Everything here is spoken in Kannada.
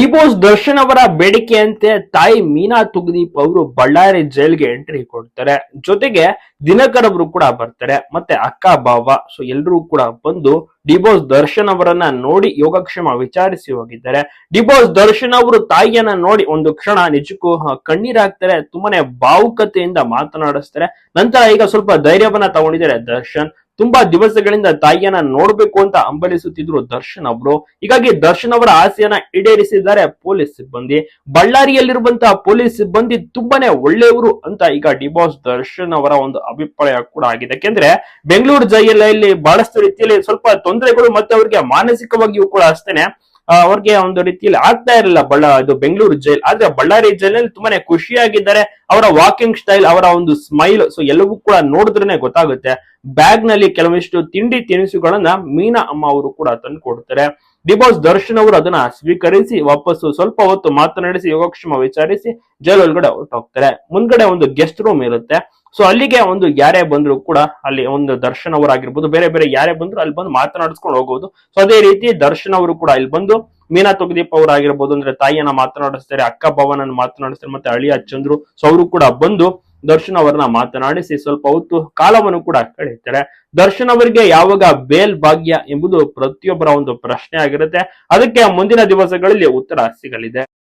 ಡಿಬೋಸ್ ದರ್ಶನ್ ಅವರ ಬೇಡಿಕೆಯಂತೆ ತಾಯಿ ಮೀನಾ ತುಗದೀಪ್ ಅವರು ಬಳ್ಳಾರಿ ಜೈಲ್ಗೆ ಎಂಟ್ರಿ ಕೊಡ್ತಾರೆ. ಜೊತೆಗೆ ದಿನಕರ್ ಅವರು ಕೂಡ ಬರ್ತಾರೆ, ಮತ್ತೆ ಅಕ್ಕ, ಬಾವ ಸೊ ಎಲ್ಲರೂ ಕೂಡ ಬಂದು ಡಿಬೋಸ್ ದರ್ಶನ್ ಅವರನ್ನ ನೋಡಿ ಯೋಗಕ್ಷೇಮ ವಿಚಾರಿಸಿ ಹೋಗಿದ್ದಾರೆ. ಡಿಬೋಸ್ ದರ್ಶನ್ ಅವರು ತಾಯಿಯನ್ನ ನೋಡಿ ಒಂದು ಕ್ಷಣ ನಿಜಕ್ಕೂ ಕಣ್ಣೀರಾಗ್ತಾರೆ, ತುಂಬಾನೇ ಭಾವುಕತೆಯಿಂದ ಮಾತನಾಡಿಸ್ತಾರೆ. ನಂತರ ಈಗ ಸ್ವಲ್ಪ ಧೈರ್ಯವನ್ನ ತಗೊಂಡಿದ್ದಾರೆ ದರ್ಶನ್. ತುಂಬಾ ದಿವಸಗಳಿಂದ ತಾಯಿಯನ್ನ ನೋಡ್ಬೇಕು ಅಂತ ಅಂಬಲಿಸುತ್ತಿದ್ರು ದರ್ಶನ್ ಅವರು ಹೀಗಾಗಿ ದರ್ಶನ್ ಅವರ ಆಸೆಯನ್ನ ಈಡೇರಿಸಿದ್ದಾರೆ ಪೊಲೀಸ್ ಸಿಬ್ಬಂದಿ. ಬಳ್ಳಾರಿಯಲ್ಲಿರುವಂತಹ ಪೊಲೀಸ್ ಸಿಬ್ಬಂದಿ ತುಂಬಾನೇ ಒಳ್ಳೆಯವರು ಅಂತ ಈಗ ಡಿಬಾಸ್ ದರ್ಶನ್ ಅವರ ಒಂದು ಅಭಿಪ್ರಾಯ ಕೂಡ ಆಗಿದೆ. ಯಾಕೆಂದ್ರೆ ಬೆಂಗಳೂರು ಜೈಲಲ್ಲಿ ಬಹಳಷ್ಟು ರೀತಿಯಲ್ಲಿ ಸ್ವಲ್ಪ ತೊಂದರೆಗಳು ಮತ್ತೆ ಅವರಿಗೆ ಮಾನಸಿಕವಾಗಿಯೂ ಕೂಡ ಅಷ್ಟೇನೆ. ಅವ್ರಿಗೆ ಒಂದು ರೀತಿಯಲ್ಲಿ ಆಗ್ತಾ ಇರಲಿಲ್ಲ. ಬಳ್ಳ, ಇದು ಬೆಂಗಳೂರು ಜೈಲ್ ಆದ್ರೆ ಬಳ್ಳಾರಿ ಜೈಲಲ್ಲಿ ತುಂಬಾನೇ ಖುಷಿಯಾಗಿದ್ದಾರೆ. ಅವರ ವಾಕಿಂಗ್ ಸ್ಟೈಲ್ ಅವರ ಒಂದು ಸ್ಮೈಲ್ ಸೊ ಎಲ್ಲವೂ ಕೂಡ ನೋಡಿದ್ರೇನೆ ಗೊತ್ತಾಗುತ್ತೆ. ಬ್ಯಾಗ್ನಲ್ಲಿ ಕೆಲವಿಷ್ಟು ತಿಂಡಿ, ತಿನಿಸುಗಳನ್ನ ಮೀನಾ ಅಮ್ಮ ಅವರು ಕೂಡ ತಂದು ಕೊಡ್ತಾರೆ. ಡಿಬಾಸ್ ದರ್ಶನ್ ಅವರು ಅದನ್ನ ಸ್ವೀಕರಿಸಿ, ವಾಪಸ್ಸು ಸ್ವಲ್ಪ ಹೊತ್ತು ಮಾತನಾಡಿಸಿ, ಯೋಗಕ್ಷೇಮ ವಿಚಾರಿಸಿ ಜೈಲ್ ಒಳಗಡೆ ಹೊರಟೋಗ್ತಾರೆ. ಮುಂದ್ಗಡೆ ಒಂದು ಗೆಸ್ಟ್ ರೂಮ್ ಇರುತ್ತೆ. ಸೊ ಅಲ್ಲಿಗೆ ಒಂದು ಯಾರೇ ಬಂದ್ರು ಕೂಡ ಅಲ್ಲಿ ಒಂದು ದರ್ಶನ್ ಅವರಾಗಿರ್ಬೋದು ಬೇರೆ ಬೇರೆ ಯಾರೇ ಬಂದ್ರು ಅಲ್ಲಿ ಬಂದು ಮಾತನಾಡಿಸ್ಕೊಂಡು ಹೋಗೋದು ಸೊ ಅದೇ ರೀತಿ ದರ್ಶನ್ ಅವರು ಕೂಡ ಇಲ್ಲಿ ಬಂದು ಮೀನಾ ತೊಗದೀಪ್ ಅವರಾಗಿರ್ಬೋದು ಅಂದ್ರೆ ತಾಯಿಯನ್ನ ಮಾತನಾಡಿಸ್ತಾರೆ, ಅಕ್ಕ ಭವನನ್ನ ಮಾತನಾಡಿಸ್ತಾರೆ, ಮತ್ತೆ ಅಳಿಯ ಚಂದ್ರು ಸೊ, ಅವರು ಕೂಡ ಬಂದು ದರ್ಶನ್ ಅವರನ್ನ ಮಾತನಾಡಿಸಿ ಸ್ವಲ್ಪ ಹೊತ್ತು ಕಾಲವನ್ನು ಕೂಡ ಕಳೆಯುತ್ತಾರೆ. ದರ್ಶನ್ ಅವರಿಗೆ ಯಾವಾಗ ಬೇಲ್ ಭಾಗ್ಯ ಎಂಬುದು ಪ್ರತಿಯೊಬ್ಬರ ಒಂದು ಪ್ರಶ್ನೆ ಆಗಿರುತ್ತೆ. ಅದಕ್ಕೆ ಮುಂದಿನ ದಿವಸಗಳಲ್ಲಿ ಉತ್ತರ ಸಿಗಲಿದೆ.